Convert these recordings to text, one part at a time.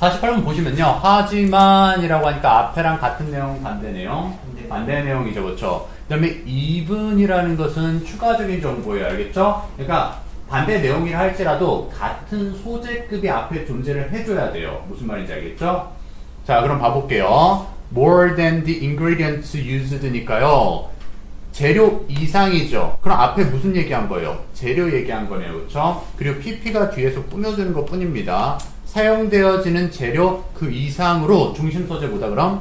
48번 보시면요. 하지만이라고 하니까 앞에랑 같은 내용 반대 내용. 반대 내용이죠. 그렇죠? 그 다음에 even이라는 것은 추가적인 정보예요. 알겠죠? 그러니까 반대 내용이라 할지라도 같은 소재급이 앞에 존재를 해 줘야 돼요. 무슨 말인지 알겠죠? 자, 그럼 봐 볼게요. more than the ingredients used니까요. 재료 이상이죠. 그럼 앞에 무슨 얘기한 거예요? 재료 얘기한 거네요. 그렇죠? 그리고 pp가 뒤에서 꾸며주는 것 뿐입니다. 사용되어지는 재료 그 이상으로 중심 소재 보다 그럼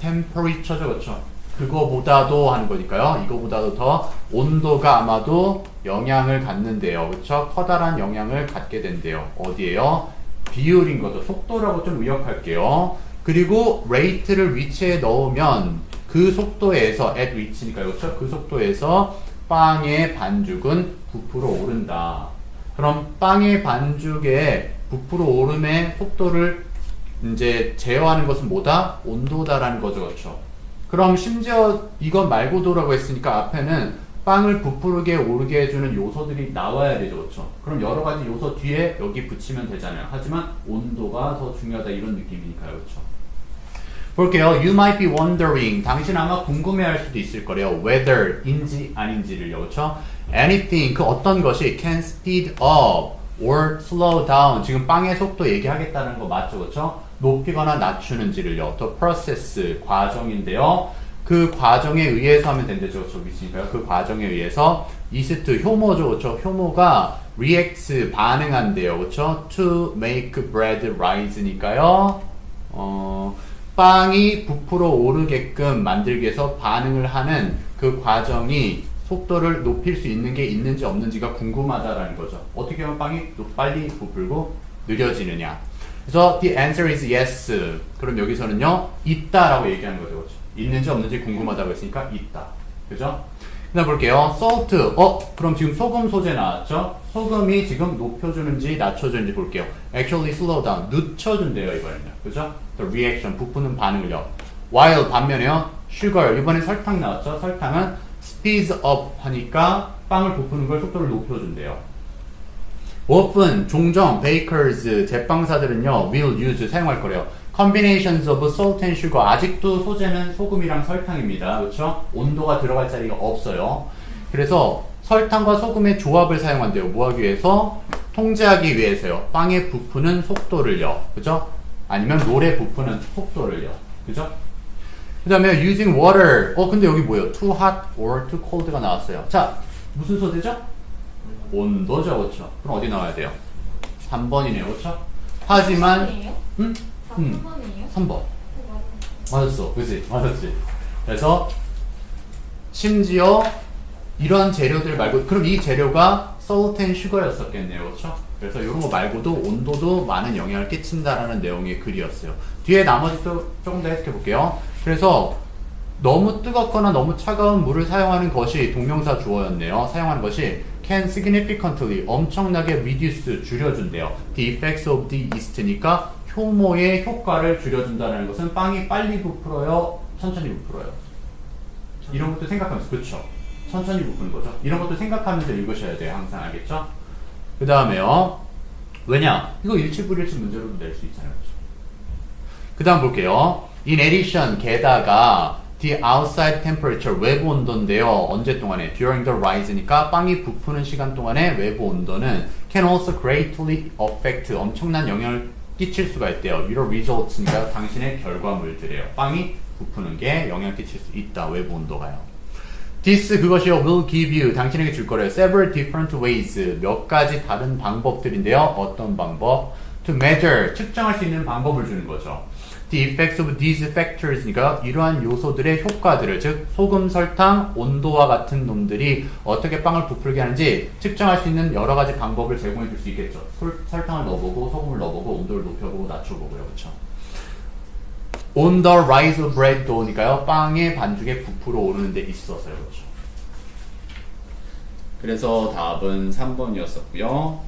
temperature죠. 그렇죠? 그거보다도 하는 거니까요. 이거보다도 더 온도가 아마도 영향을 갖는데요. 그렇죠? 커다란 영향을 갖게 된대요. 어디에요? 비율인 거죠. 속도라고 좀 의역할게요. 그리고 rate를 위치에 넣으면 그 속도에서 at 위치니까요. 그렇죠? 그 속도에서 빵의 반죽은 부풀어 오른다. 그럼 빵의 반죽의 부풀어 오름의 속도를 이제 제어하는 것은 뭐다? 온도다라는 거죠. 그렇죠? 그럼 심지어 이것 말고도라고 했으니까 앞에는 빵을 부풀게 오르게 해주는 요소들이 나와야 되죠. 그렇죠? 그럼 여러 가지 요소 뒤에 여기 붙이면 되잖아요. 하지만 온도가 더 중요하다 이런 느낌이니까요. 그렇죠? 볼게요. You might be wondering. 당신 아마 궁금해할 수도 있을 거래요. whether인지 아닌지를요. 그렇죠? Anything 그 어떤 것이 can speed up or slow down. 지금 빵의 속도 얘기하겠다는 거 맞죠, 그렇죠? 높이거나 낮추는지를요. 더 process 과정인데요. 그 과정에 의해서 하면 된대죠, 그렇죠? 미치니까요. 그 과정에 의해서 이스트 효모죠, 그렇죠? 효모가 reacts 반응한대요, 그렇죠? To make bread rise니까요. 어. 빵이 부풀어 오르게끔 만들기 위해서 반응을 하는 그 과정이 속도를 높일 수 있는 게 있는지 없는지가 궁금하다라는 거죠. 어떻게 하면 빵이 또 빨리 부풀고 느려지느냐. 그래서 the answer is yes. 그럼 여기서는요, 있다라고 얘기하는 거죠. 그렇죠? 있는지 없는지 궁금하다고 했으니까 있다. 그죠? 볼게요. salt. 어, 그럼 지금 소금 소재 나왔죠? 소금이 지금 높여주는지 낮춰주는지 볼게요. actually slow down. 늦춰준대요, 이번에는요. 그죠? the reaction. 부푸는 반응을요. while 반면에요. sugar. 이번에 설탕 나왔죠? 설탕은 speeds up 하니까 빵을 부푸는 걸 속도를 높여준대요. often, 종종, bakers, 제빵사들은요, will use, 사용할 거래요. Combinations of salt and sugar. 아직도 소재는 소금이랑 설탕입니다. 그렇죠? 온도가 들어갈 자리가 없어요. 그래서 설탕과 소금의 조합을 사용한대요. 뭐 하기 위해서? 통제하기 위해서요. 빵에 부푸는 속도를요. 그죠? 아니면 롤에 부푸는 속도를요. 그죠? 그 다음에 using water. 어, 근데 여기 뭐예요? too hot or too cold가 나왔어요. 자, 무슨 소재죠? 온도죠. 그렇죠? 그럼 어디 나와야 돼요? 3번이네요. 그렇죠? 하지만, 응? 음. 3번이에요? 3번. 맞았어. 그지? 맞았지? 그래서, 심지어, 이런 재료들 말고, 그럼 이 재료가 and sugar였었겠네요. 그렇죠? 그래서 이런 거 말고도 온도도 많은 영향을 끼친다라는 내용의 글이었어요. 뒤에 나머지도 조금 더 해석해 볼게요. 그래서, 너무 뜨겁거나 너무 차가운 물을 사용하는 것이 동명사 주어였네요. 사용하는 것이 can significantly 엄청나게 reduce 줄여준대요. The effects of the yeast니까 효모의 효과를 줄여준다는 것은 빵이 빨리 부풀어요, 천천히 부풀어요. 이런 것도 생각하면서 그렇죠. 천천히 부푸는 거죠. 이런 것도 생각하면서 읽으셔야 돼요. 항상 알겠죠? 그 다음에요. 왜냐? 이거 일치불일치 문제로도 낼 수 있잖아요. 그렇죠? 그 다음 볼게요. In addition, 게다가 the outside temperature, 외부 온도인데요. 언제 동안에? During the rise니까 빵이 부푸는 시간 동안에 외부 온도는 can also greatly affect, 엄청난 영향을 끼칠 수가 있대요. Your results니까 당신의 결과물들이에요. 빵이 부푸는 게 영향을 끼칠 수 있다. 외부 온도가요. This 그것이요 will give you 당신에게 줄 거래요. Several different ways 몇 가지 다른 방법들인데요. 어떤 방법? To measure 측정할 수 있는 방법을 주는 거죠. The effects of these factors니까 이러한 요소들의 효과들을 즉 소금, 설탕, 온도와 같은 놈들이 어떻게 빵을 부풀게 하는지 측정할 수 있는 여러 가지 방법을 제공해 줄 수 있겠죠. 솔, 설탕을 넣어보고 소금을 넣어보고 온도를 높여보고 낮춰보고요, 그렇죠? On the rise of bread dough니까요. 빵의 반죽에 부풀어 오르는 데 있어서요. 그렇죠. 그래서 답은 3번이었었고요.